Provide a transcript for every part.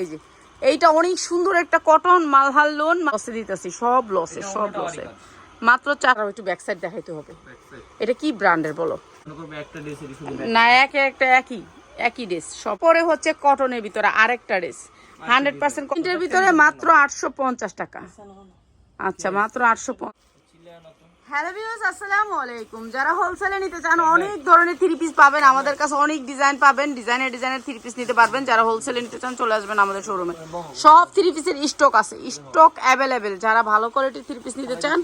এই যে এইটা অনেক সুন্দর একটা কটন মালহাল লোন লসে দিতেছি সব লসে সব লসে মাত্র চার একটু ব্যাক সাইড দেখাইতে হবে। এটা কি ব্র্যান্ডের বলো? না এক একটা একই একই ড্রেস সব। পরে হচ্ছে কটনের ভিতরে আরেকটা ড্রেস হান্ড্রেড পার্সেন্ট কটনের ভিতরে মাত্র আটশো পঞ্চাশ টাকা। আচ্ছা মাত্র আটশো পঞ্চাশ। হ্যালো ভিউয়ার্স আসসালামু আলাইকুম। যারা হোলসেলে নিতে চান অনেক ধরনের থ্রি পিস পাবেন। আমাদের কাছে অনেক ডিজাইন পাবেন। ডিজাইনের ডিজাইনের থ্রি পিস নিতে পারবেন। যারা হোলসেলে নিতে চান চলে আসবেন আমাদের শোরুমে সব থ্রি পিসের স্টক আছে। স্টক অ্যাভেলেবেল যারা ভালো কোয়ালিটির থ্রি পিস নিতে চান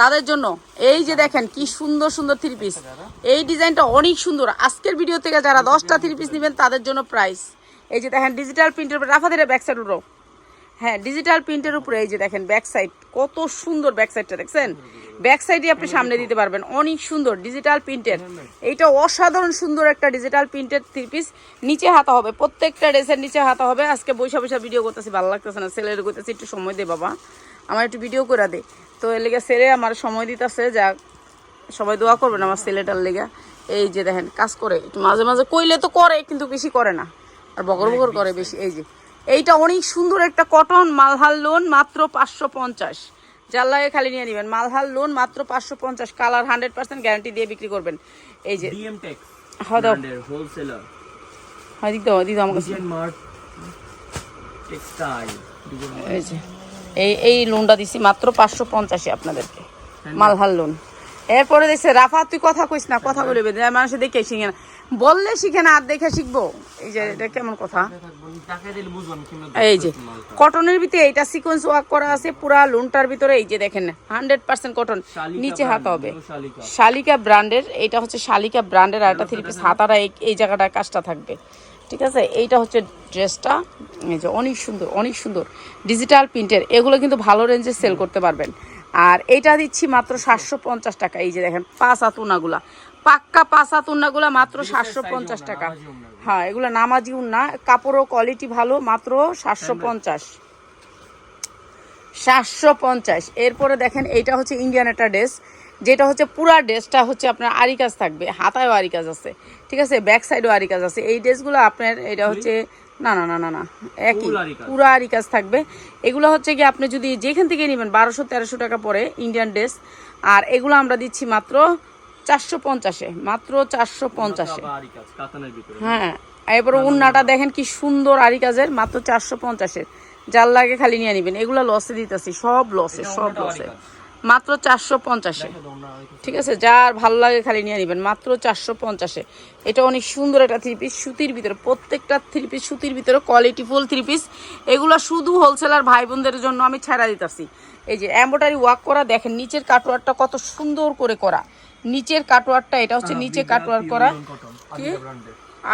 তাদের জন্য এই যে দেখেন কি সুন্দর সুন্দর থ্রি পিস এই ডিজাইনটা অনেক সুন্দর। আজকের ভিডিও থেকে যারা দশটা থ্রি পিস নেবেন তাদের জন্য প্রাইস এই যে দেখেন ডিজিটাল প্রিন্টের রাফাদের ব্যাক সাইড উঠো হ্যাঁ ডিজিটাল প্রিন্টের উপরে এই যে দেখেন ব্যাক সাইড কত সুন্দর ব্যাক সাইডটা দেখছেন? ব্যাক সাইডে আপনি সামনে দিতে পারবেন অনেক সুন্দর ডিজিটাল প্রিন্টের এইটা অসাধারণ সুন্দর একটা ডিজিটাল প্রিন্টের থ্রি পিস নিচে হাতা হবে প্রত্যেকটা ড্রেসের নিচে হাতা হবে। আজকে বৈশা বৈশা ভিডিও করতেছি ভালো লাগতেছে না। ছেলের করতেছি একটু সময় দে বাবা আমার একটু ভিডিও করে দে। তো এর লেগে ছেলে আমার সময় দিতেছে যা সবাই দোয়া করবেন আমার ছেলেটার লেগে। এই যে দেখেন কাজ করে একটু মাঝে মাঝে কইলে তো করে কিন্তু বেশি করে না। আর বগর বগর করে বেশি এই যে। এইটা অনেক সুন্দর একটা কটন মালহাল লোন মাত্র পাঁচশো পঞ্চাশ। লাগে খালি নিয়ে নেবেন। মালহাল লোন মাত্র পাঁচশো পঞ্চাশ। কালার হান্ড্রেড পার্সেন্ট গ্যারান্টি দিয়ে বিক্রি করবেন। এই যে হোলসেলার হ্যাঁ আমার কাছে এই যে এই এই লোনটা দিছি মাত্র পাঁচশো পঞ্চাশে আপনাদেরকে। মালহাল লোন এরপরে দেখছে রাফা তুই কথা কইস না কথা বলে বেঁধে মানুষ দেখে শিখে না। বললে শিখে না আর দেখে শিখব। এই যে এটা কেমন কথা? এই যে কটনের ভিতরে এটা সিকোয়েন্স ওয়ার্ক করা আছে পুরা লোনটার ভিতরে এই যে দেখেন হান্ড্রেড পার্সেন্ট কটন নিচে হাতা হবে। শালিকা। ব্র্যান্ডের এটা হচ্ছে শালিকা ব্র্যান্ডের আর একটা থ্রি পিস হাতাটা এই এই জায়গাটায় কাজটা থাকবে। ঠিক আছে? এইটা হচ্ছে ড্রেসটা। এই যে অনেক সুন্দর অনেক সুন্দর। ডিজিটাল প্রিন্টের এগুলো কিন্তু ভালো রেঞ্জে সেল করতে পারবেন। আর এইটা দিচ্ছি মাত্র সাতশো পঞ্চাশ টাকা। এই যে দেখেন পাঁচ আতুনাগুলা পাক্কা পাঁচ আতুনাগুলা মাত্র সাতশো পঞ্চাশ টাকা। হ্যাঁ এগুলো নামাজি উন্না কাপড়ও কোয়ালিটি ভালো মাত্র সাতশো পঞ্চাশ। সাতশো পঞ্চাশ। এরপরে দেখেন এইটা হচ্ছে ইন্ডিয়ান একটা ড্রেস যেটা হচ্ছে পুরা ড্রেসটা হচ্ছে আপনার আরি কাজ থাকবে হাতায়ও আরি কাজ আছে। ঠিক আছে ব্যাক সাইডও আরি কাজ আছে। এই ড্রেসগুলো আপনার এটা হচ্ছে না না না না না একই। Full আরি কাজ। পুরা থাকবে। এগুলো হচ্ছে কি আপনি যদি যেখান থেকে নেবেন বারোশো তেরোশো টাকা পরে ইন্ডিয়ান ড্রেস আর এগুলো আমরা দিচ্ছি মাত্র চারশো পঞ্চাশে মাত্র চারশো পঞ্চাশে। হ্যাঁ এরপরে উন্নাটা দেখেন কি সুন্দর আরি কাজের মাত্র চারশো পঞ্চাশের যার লাগে খালি নিয়ে নিবেন। এগুলো লসে দিতেছি সব লসে সব লসে। মাত্র চারশো পঞ্চাশে। ঠিক আছে যার ভালো লাগে খালি নিয়ে নিবেন মাত্র চারশো পঞ্চাশে। এটা অনেক সুন্দর একটা থ্রি পিস সুতির ভিতরে প্রত্যেকটা থ্রি পিস সুতির ভিতরে কোয়ালিটি ফুল থ্রি পিস এগুলো শুধু হোলসেলার ভাই বোনদের জন্য আমি ছেড়া দিতেছি। এই যে এম্বোটারি ওয়ার্ক করা দেখেন নিচের কাটোয়ারটা কত সুন্দর করে করা। নিচের কাটোয়ারটা এটা হচ্ছে নিচে কাটওয়ার করা। কি?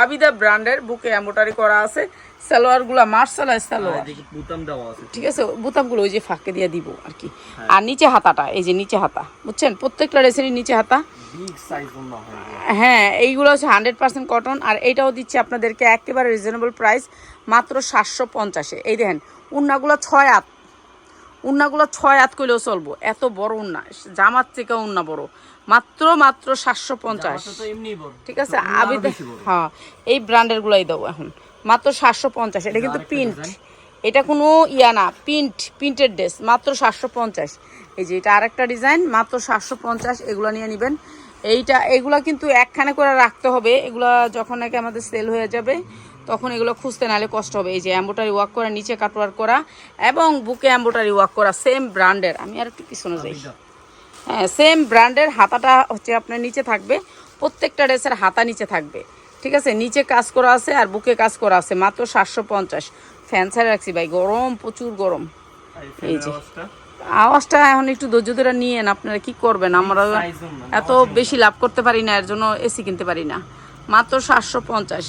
আবিদা ব্র্যান্ডের বুকে এম্বোটারি করা আছে। সালোয়ারগুলা মার্শাল সালোয়ার বুতাম দেওয়া আছে। ঠিক আছে বোতামগুলো ওই যে ফাঁকে দিয়ে দিব আর কি। আর নিচে হাতাটা এই যে নিচে হাতা বুঝছেন? প্রত্যেকটা ড্রেসেরই নিচে হাতা। হয়। হ্যাঁ এইগুলো হচ্ছে হান্ড্রেড পার্সেন্ট কটন আর এইটাও দিচ্ছে আপনাদেরকে একেবারে রিজনেবল প্রাইস মাত্র সাতশো পঞ্চাশে। এই দেখেন উন্নাগুলো ছয় আত উন্নাগুলো ছয় আত করলেও চলবো। এত বড় উন্না জামার থেকে উন্না বড়। মাত্র মাত্র সাতশো পঞ্চাশ। ঠিক আছে? আবিদ হ্যাঁ এই ব্র্যান্ডের গুলাই দাও এখন। মাত্র সাতশো পঞ্চাশ। এটা কিন্তু প্রিন্ট। এটা কোনো ইয়া না প্রিন্ট প্রিন্টেড ড্রেস। মাত্র সাতশো পঞ্চাশ। এই যে এটা আরেকটা ডিজাইন মাত্র সাতশো পঞ্চাশ। এগুলো নিয়ে নেবেন। এইটা এগুলা কিন্তু একখানে করে রাখতে হবে। এগুলা যখন নাকি আমাদের সেল হয়ে যাবে তখন এগুলো খুঁজতে নাহলে কষ্ট হবে। এই যে অ্যাম্বোটারি ওয়ার্ক করা নিচে কাটওয়ার করা এবং বুকে অ্যাম্বোটারি ওয়ার্ক করা সেম ব্র্যান্ডের আমি আর একটু পিছনে যাই। সেম ব্র্যান্ডের হাতাটা হচ্ছে আপনার নিচে থাকবে। প্রত্যেকটা ড্রেসের হাতা নিচে থাকবে। ঠিক আছে? নিচে কাজ করা আছে আর বুকে কাজ করা আছে। মাত্র সাতশো পঞ্চাশ। ফ্যান ছাড়া রাখছি ভাই। গরম প্রচুর গরম। এই যে। আওয়াজটা? এখন একটু ধৈর্য ধরে নিয়েন। আপনারা কি করবেন? আমরা এত বেশি লাভ করতে পারি না। এর জন্য এসি কিনতে পারি না। মাত্র সাতশো পঞ্চাশ।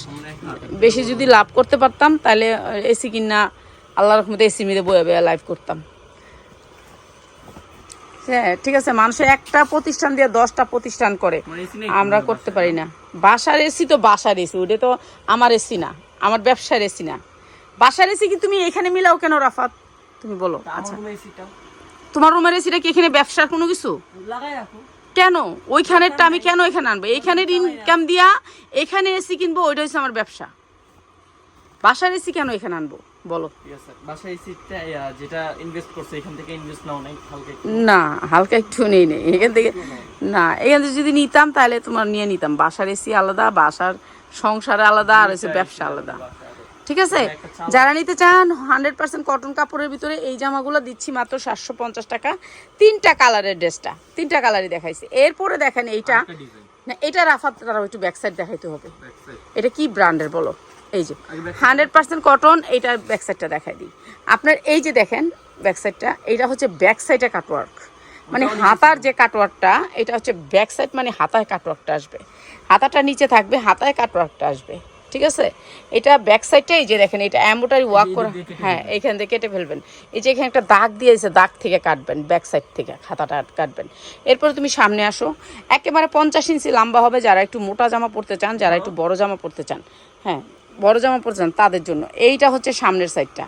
বেশি যদি লাভ করতে পারতাম তাহলে এসি কিনা আল্লাহ রহমতে এসি মিলে বয়ে বয়ে লাইভ করতাম। হ্যাঁ ঠিক আছে মানুষের একটা প্রতিষ্ঠান দিয়ে দশটা প্রতিষ্ঠান করে। মানে আমরা করতে পারি না। বাসার এসি তো বাসার এসি ওটা তো আমার এসি না আমার ব্যবসার এসি না। বাসার এসি কি তুমি এখানে মিলাও কেন রাফাত? তুমি বলো আচ্ছা। তোমার রুমের এসিটা কি এখানে ব্যবসার কোনো কিছু? কেন? ওইখানেরটা আমি কেন এখানে আনব? এইখানের ইনকাম দিয়া এখানে এসি কিনবো ওইটা হচ্ছে আমার ব্যবসা। বাসার এসি কেন এখানে আনব? বলো। Yes, sir. বাসায় এই সিটটা যেটা ইনভেস্ট করছে এখান থেকে ইনভেস্ট নাও নাই হালকা না হালকা একটু নেই নেই। এখান থেকে না এখান থেকে যদি নিতাম তাহলে তোমার নিয়ে নিতাম। বাসার এসি আলাদা বাসার সংসার আলাদা আর হচ্ছে ব্যবসা আলাদা। ঠিক আছে? যারা নিতে চান হান্ড্রেড পার্সেন্ট কটন কাপড়ের ভিতরে এই জামাগুলো দিচ্ছি মাত্র সাতশো পঞ্চাশ টাকা। তিনটা কালারের ড্রেসটা তিনটা কালারই দেখাইছি। এরপরে দেখেন এইটা না এটা রাফাত একটু ব্যাক সাইড দেখাইতে হবে। এটা কি ব্র্যান্ডের বলো? এই যে হান্ড্রেড পার্সেন্ট কটন এইটার ব্যাক সাইডটা দেখাই দিই। আপনার এই যে দেখেন ব্যাক সাইডটা এইটা হচ্ছে ব্যাক সাইডে কাটওয়ার্ক মানে হাতার যে কাটওয়ার্কটা এটা হচ্ছে ব্যাক সাইড মানে হাতায় কাটওয়ার্কটা আসবে। হাতাটা নিচে থাকবে হাতায় কাটওয়ার্কটা আসবে। ঠিক আছে? এটা ব্যাক এই যে দেখেন এটা অ্যাম্বোটারি ওয়ার্ক করা হ্যাঁ এখান থেকে কেটে ফেলবেন। এই যে এখানে একটা দাগ দিয়েছে দাগ থেকে কাটবেন ব্যাক সাইড থেকে খাতাটা কাটবেন। এরপরে তুমি সামনে আসো। একেবারে পঞ্চাশ ইঞ্চি লম্বা হবে যারা একটু মোটা জামা পরতে চান যারা একটু বড় জামা পরতে চান। হ্যাঁ বড় জামা পরতে চান তাদের জন্য। এইটা হচ্ছে সামনের সাইডটা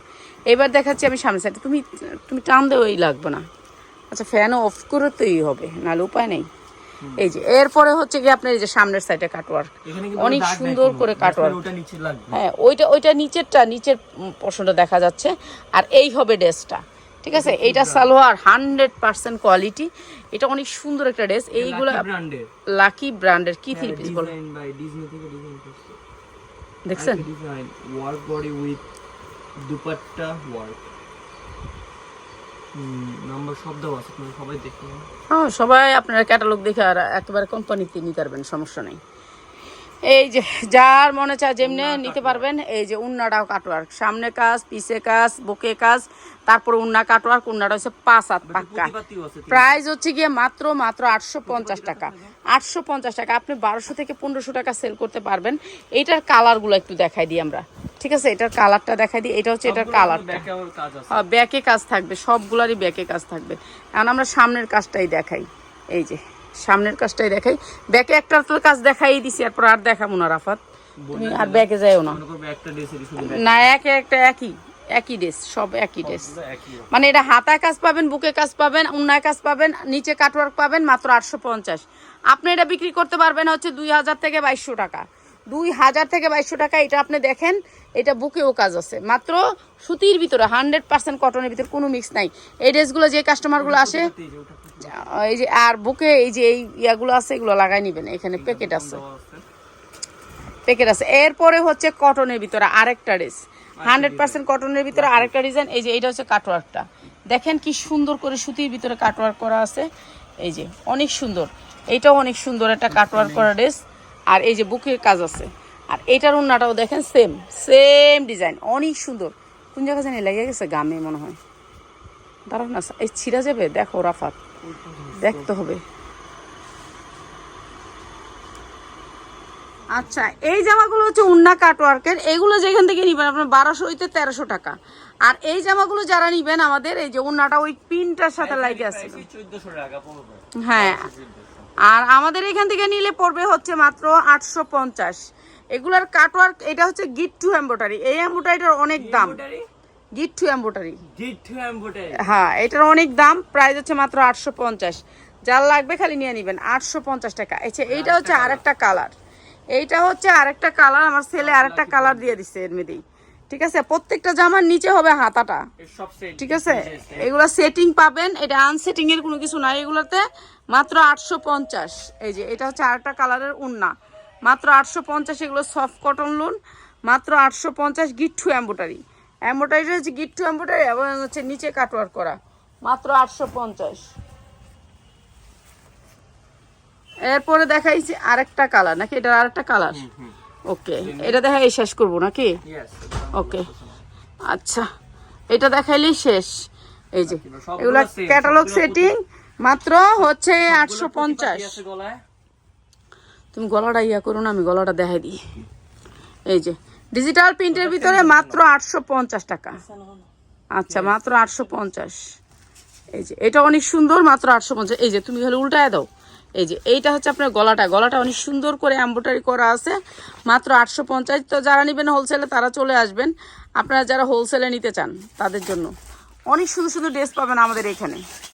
এবার দেখাচ্ছি আমি সামনের সাইডটা তুমি তুমি টান দেও এই লাগবে না। আচ্ছা ফ্যানও অফ করে তোই হবে নাহলে উপায় নেই। এই যে এরপরে হচ্ছে কি আপনার এই যে সামনের সাইডে কাটওয়ার্ক অনেক সুন্দর করে কাটওয়ার্ক হ্যাঁ ওইটা ওইটা নিচেরটা নিচের পশনটা দেখা যাচ্ছে। আর এই হবে ড্রেসটা ঠিক আছে? এইটা সালোয়ার হান্ড্রেড পার্সেন্ট কোয়ালিটি এটা অনেক সুন্দর একটা ড্রেস এইগুলো লাকি ব্র্যান্ডের কি থ্রি পিস বলো? দেখছেন? Work body with dupatta work number সব দেওয়া আছে সবাই দেখুন হ্যাঁ সবাই আপনারা ক্যাটালগ দেখে আর একেবারে কোম্পানিতে নিতে পারবেন সমস্যা নেই। এই যে যার মনে চায় যেমনি নিতে পারবেন এই যে উন্নাটাও কাটওয়ার্ক। সামনে কাজ পিছে কাজ বুকে কাজ তারপর উন্না কাটওয়ার্ক উন্নাটা হচ্ছে পাঁচ হাত পাক্কা। প্রাইস হচ্ছে গিয়ে মাত্র মাত্র আটশো পঞ্চাশ টাকা। আটশো পঞ্চাশ টাকা আপনি বারোশো থেকে পনেরোশো টাকা সেল করতে পারবেন। এইটার কালারগুলো একটু দেখাই দিই আমরা। ঠিক আছে? এটার কালারটা দেখাই দিই। এটা হচ্ছে এটার কালারটা। কাজ হ্যাঁ ব্যাকে কাজ থাকবে সবগুলারই ব্যাকে কাজ থাকবে। এখন আমরা সামনের কাজটাই দেখাই। এই যে সামনের কাজটাই দেখাই। ব্যাকে একটা তো কাজ দেখাই দিছি এরপর আর দেখাবো না রাফাত। তুমি আর ব্যাকে যাইও না। না একে একটা একই একই ড্রেস সব একই ড্রেস। মানে এটা হাতায় কাজ পাবেন বুকে কাজ পাবেন উন্নায় কাজ পাবেন নিচে কাটওয়ার্ক পাবেন মাত্র আটশো পঞ্চাশ। আপনি এটা বিক্রি করতে পারবেন হচ্ছে দুই হাজার থেকে বাইশশো টাকা। দুই হাজার থেকে বাইশশো টাকা এটা আপনি দেখেন এটা বুকেও কাজ আছে। মাত্র সুতির ভিতরে হান্ড্রেড পার্সেন্ট কটনের ভিতরে কোনো মিক্স নাই। এই ড্রেসগুলো যে কাস্টমারগুলো আসে এই যে আর বুকে এই যে এই ইয়াগুলো আছে এগুলো লাগাই নেবেন। এখানে প্যাকেট আছে। প্যাকেট আছে। এরপরে হচ্ছে কটনের ভিতরে আরেকটা ড্রেস হান্ড্রেড পার্সেন্ট কটনের ভিতরে আরেকটা ডিজাইন। এই যে এটা হচ্ছে কাটওয়ার্কটা দেখেন কি সুন্দর করে সুতির ভিতরে কাটওয়ার্ক করা আছে। এই যে অনেক সুন্দর। এইটাও অনেক সুন্দর একটা কাটওয়ার্ক করা ড্রেস আর এই যে বুকের কাজ আছে। আর এইটার উন্নাটাও দেখেন সেম। Same design. অনেক সুন্দর। কোন জায়গা জানি লেগে গেছে গামে মনে হয়। দাঁড়াও না এই ছিঁড়া যাবে? দেখো রাফাত দেখতে হবে। আচ্ছা এই জামাগুলো হচ্ছে উন্না কাটওয়ার্কের এগুলো যেখান থেকে নিবেন আপনার বারোশো হইতে তেরোশো টাকা। আর এই জামাগুলো যারা নিবেন আমাদের এই যে উন্নাটা ওই পিনটার সাথে লাগে আছে এই 1400 টাকা পড়বে। হ্যাঁ। আর আমাদের এখান থেকে নিলে পড়বে হচ্ছে মাত্র আটশো পঞ্চাশ। এগুলার কাটওয়ার্ক এটা হচ্ছে গিট টু এম্বোটারি এই এম্বোটারিটার অনেক দাম। গিট টু এম্বোটারি গিট টু হ্যাঁ এটার অনেক দাম প্রাইস হচ্ছে মাত্র আটশো পঞ্চাশ। যার লাগবে খালি নিয়ে নেবেন আটশো পঞ্চাশ টাকা। আচ্ছা এইটা হচ্ছে আরেকটা কালার। এইটা হচ্ছে আরেকটা কালার আমার ছেলে আরেকটা কালার দিয়ে দিচ্ছে এর মধ্যেই ঠিক আছে প্রত্যেকটা জামার নিচে হবে হাতাটা। ঠিক আছে? এগুলো সেটিং পাবেন এটা আনসেটিং এর কোনো কিছু নাই এগুলোতে মাত্র আটশো পঞ্চাশ। এই যে এটা হচ্ছে আরেকটা কালারের উন্না। মাত্র আটশো পঞ্চাশ এগুলো সফট কটন লোন মাত্র আটশো পঞ্চাশ গিট্টু এম্বোটারি এম্বোটারিটা হচ্ছে গিট্টু এম্বোটারি এবং হচ্ছে নিচে কাটওয়ার করা। মাত্র আটশো পঞ্চাশ। এরপরে দেখাইছি আরেকটা কালার নাকি এটা আরেকটা কালার ওকে এটা দেখাই শেষ করব নাকি? ওকে আচ্ছা এটা দেখাইলেই শেষ। এই যে এগুলা ক্যাটালগ সেটিং মাত্র হচ্ছে আটশো পঞ্চাশ। তুমি গলাটা ইয়া করো না আমি গলাটা দেখাই দিই। এই যে ডিজিটাল প্রিন্টের ভিতরে মাত্র আটশো পঞ্চাশ টাকা। আচ্ছা মাত্র আটশো পঞ্চাশ। এই যে এটা অনেক সুন্দর মাত্র আটশো পঞ্চাশ। এই যে তুমি হলে উল্টায় দাও। এই যে এইটা হচ্ছে আপনার গলাটা। গলাটা অনেক সুন্দর করে এম্ব্রয়ডারি করা আছে। মাত্র আটশো পঞ্চাশ। তো যারা নেবেন হোলসেলে তারা চলে আসবেন। আপনারা যারা হোলসেলে নিতে চান তাদের জন্য। অনেক সুন্দর সুন্দর ড্রেস পাবেন আমাদের এখানে।